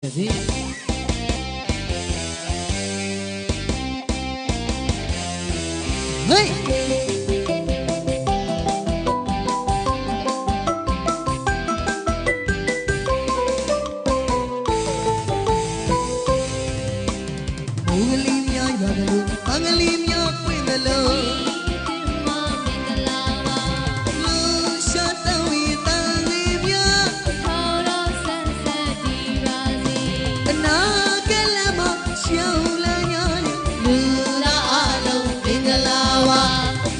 Is he? ငလီများရွာကလေးအင်္ဂလီများပွင့်သလို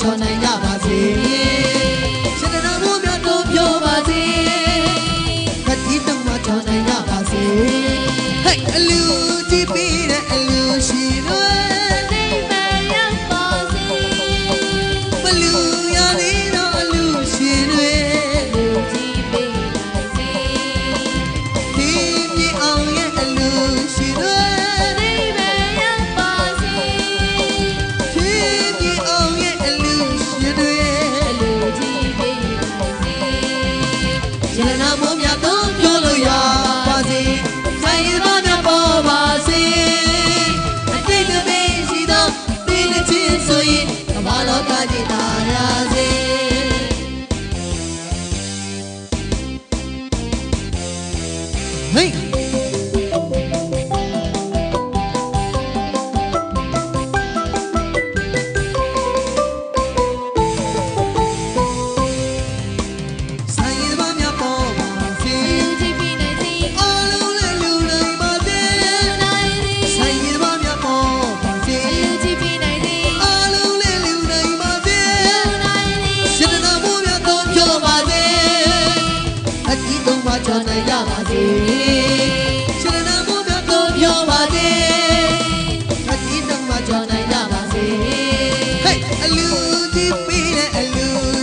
ချောနိုင်ကြပါစေ Hello.